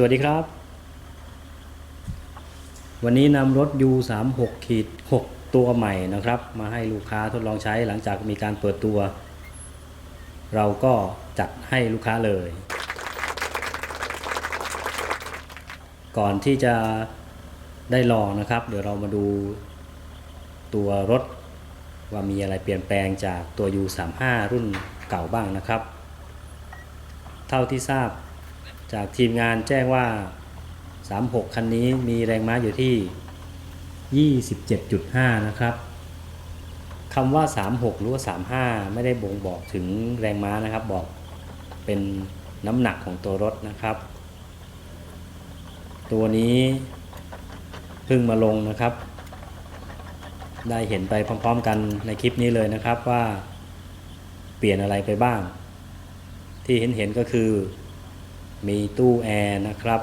สวัสดีครับ วันนี้นำรถ U36 ขีด6ตัวใหม่นะครับ มาให้ลูกค้าทดลองใช้หลังจากมีการเปิดตัว เราก็จัดให้ลูกค้าเลย ก่อนที่จะได้ลองนะครับ เดี๋ยวเรามาดูตัวรถว่ามีอะไรเปลี่ยนแปลงจากตัว U35 รุ่นเก่าบ้างนะครับ เท่าที่ทราบ จากทีมงานแจ้งว่า 36 คันนี้มีแรงม้าอยู่ที่ 27.5 นะครับคำว่า 36 หรือว่า 35 ไม่ได้บ่งบอกถึงแรงม้านะครับ บอกเป็นน้ำหนักของตัวรถนะครับ ตัวนี้เพิ่งมาลงนะครับ ได้เห็นไปพร้อม ๆ กันในคลิปนี้เลยนะครับว่าเปลี่ยนอะไรไปบ้าง ที่เห็นเห็นๆก็คือ มีตู้แอร์นะครับ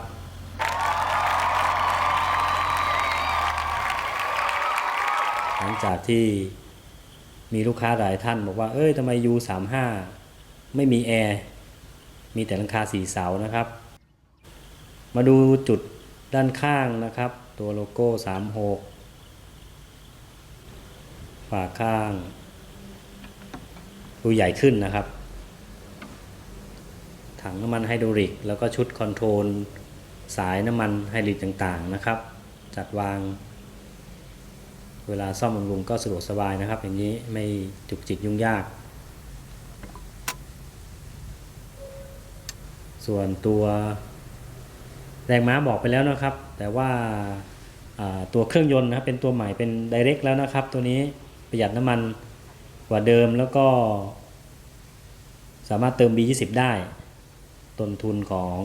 หลังจากที่มีลูกค้าหลายท่านบอกว่า เอ้ยทำไม U35 ไม่มีแอร์ มีแต่หลังคาสีเสานะครับ มาดูจุดด้านข้างนะครับ ตัวโลโก้ 36 ฝาข้าง ดูใหญ่ขึ้นนะครับ ถังน้ำมันไฮดรอลิก แล้วก็ชุดคอนโทรล สายน้ำมันไฮดรอลิกต่างๆนะครับ จัดวาง เวลาซ่อมบำรุงก็สะดวกสบายนะครับ อย่างนี้ไม่จุกจิกยุ่งยาก ส่วนตัวแรงม้าบอกไปแล้วนะครับ แต่ว่าอ่าตัวเครื่องยนต์นะครับเป็นตัวใหม่เป็น Direct แล้วนะครับ ตัวนี้ประหยัดน้ำมันกว่าเดิมแล้วก็สามารถเติม B20 ได้ ต้นทุนของ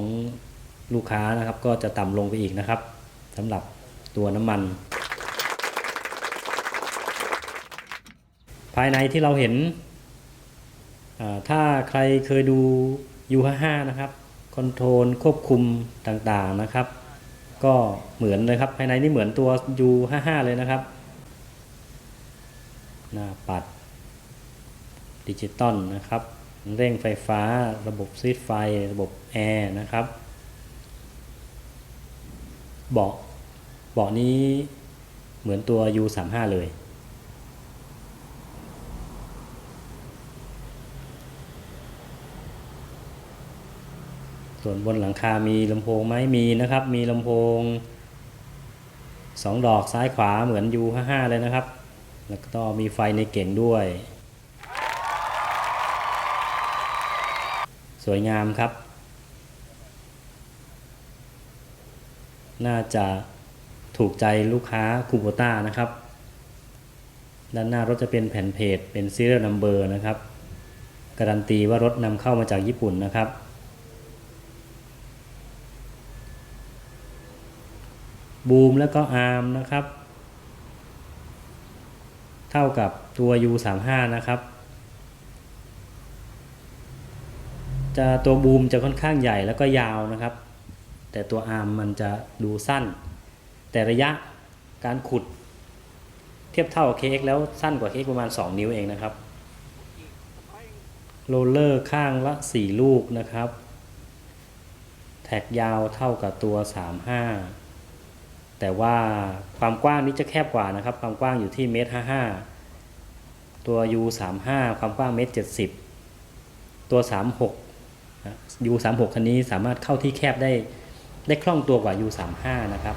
ลูกค้านะครับ ก็จะต่ำลงไปอีกนะครับสำหรับตัวน้ำมัน ภายในที่เราเห็น ถ้าใครเคยดู U55 นะครับคอนโทรลควบคุมต่างๆนะครับ ก็เหมือนเลยครับภายในนี่เหมือนตัว U55 เลยนะครับหน้าปัดดิจิตอลนะครับ เร่งไฟฟ้า ระบบซีดไฟ ระบบแอร์นะครับ เบาะเบาะนี้เหมือนตัว U35 เลย ส่วนบนหลังคามีลำโพงไหมมีนะครับ มีลำโพงสองดอกซ้ายขวาเหมือน U55 เลยนะครับ แล้วก็มีไฟในเก่งด้วย วยงามครับ น่าจะถูกใจลูกค้าคูโบต้านะครับ ด้านหน้ารถจะเป็นแผ่นเพจเป็น serial number นะครับ การันตีว่ารถนำเข้ามาจากญี่ปุ่นนะครับบูมแล้วก็อาร์มนะครับ เท่ากับตัว U35 นะครับ จะตัวบูมจะค่อนข้างใหญ่แล้วก็ยาวนะครับ แต่ตัวอาร์มมันจะดูสั้น แต่ระยะการขุด เทียบเท่ากับ KX แล้วสั้นกว่า KX ประมาณ 2 นิ้วเองนะครับโรลเลอร์ข้างละ 4 ลูกนะครับ แท็กยาวเท่ากับตัว 35 แต่ว่าความกว้างนี้จะแคบกว่านะครับ ความกว้างอยู่ที่เมตร55 ตัว U35 ความกว้างเมตร70 ตัว 36 นะ U36 คันนี้สามารถเข้าที่แคบได้ได้คล่องตัวกว่า U35 นะครับ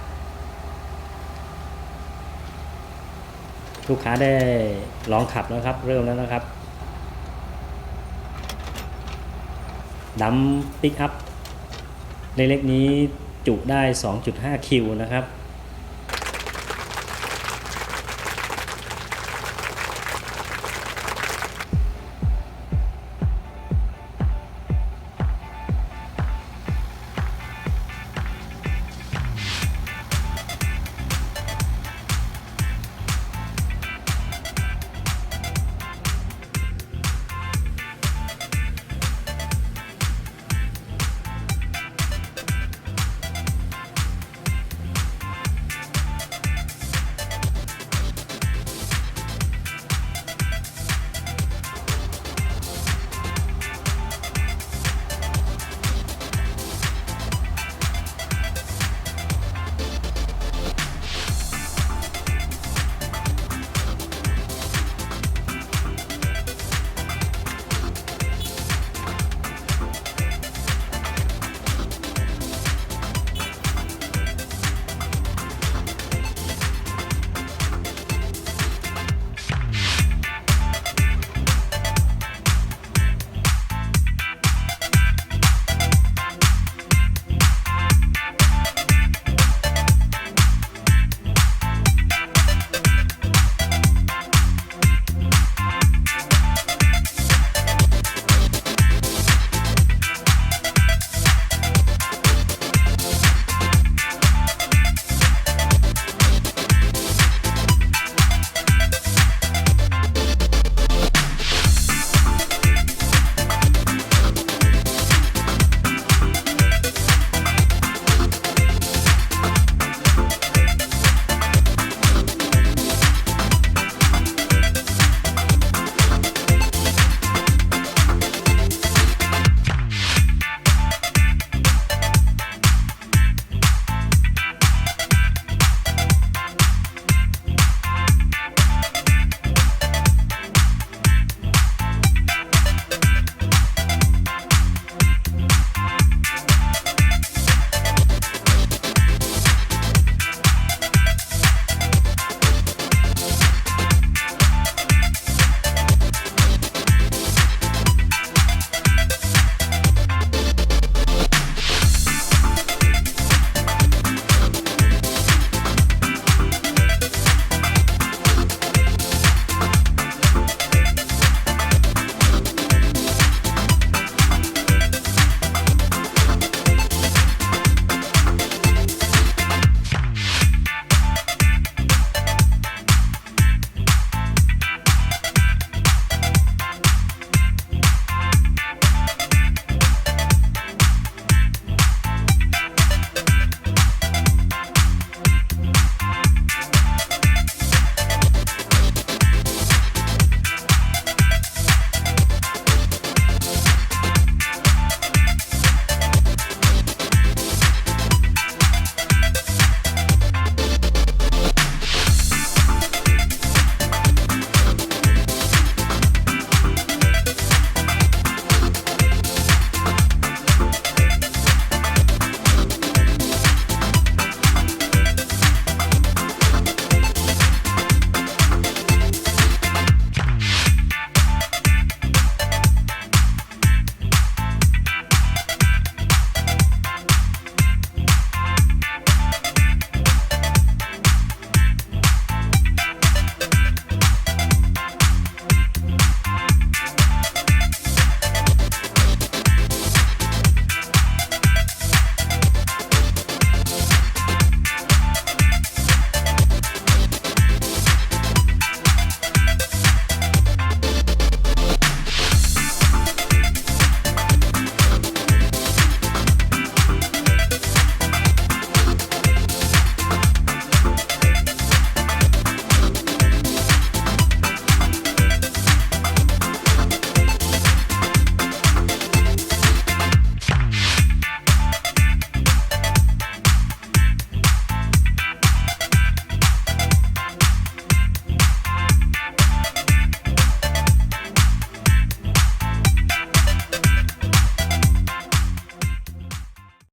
ลูกค้าได้ลองขับแล้วครับ เริ่มแล้วนะครับดัมปิกอัพเล็กๆนี้จุได้ 2.5 คิวนะครับ